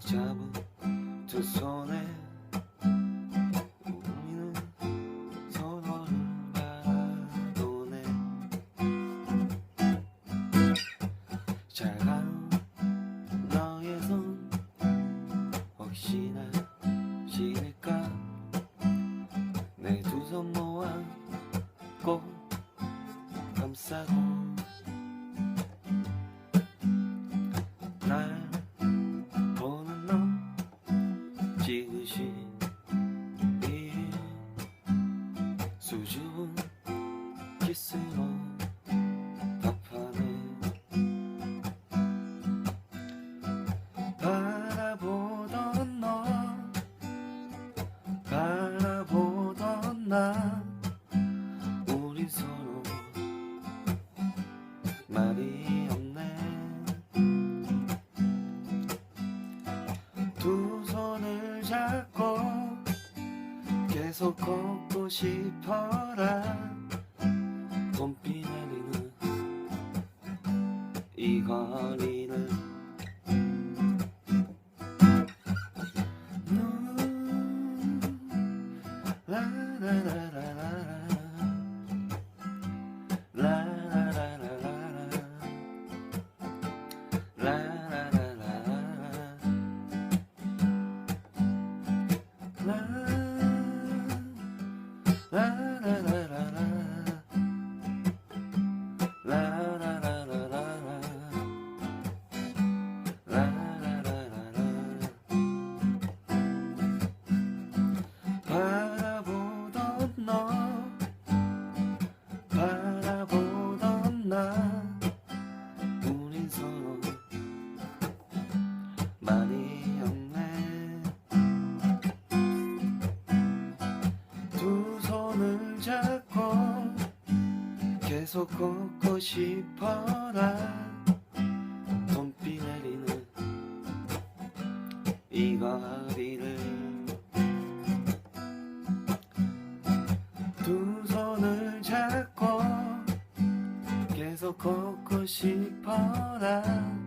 꼭 잡은 두 손에 우리는 서로를 바라보네. 차가 너 지그시 이 수줍은 키스로 답하네 바라보던 너 바라보던 나 계속 걷고 싶어라. 봄비 내리는 이 거리를 라 계속 걷고 싶어라. 봄비 내리는 이 거리를. 두 손을 잡고 계속 걷고 싶어라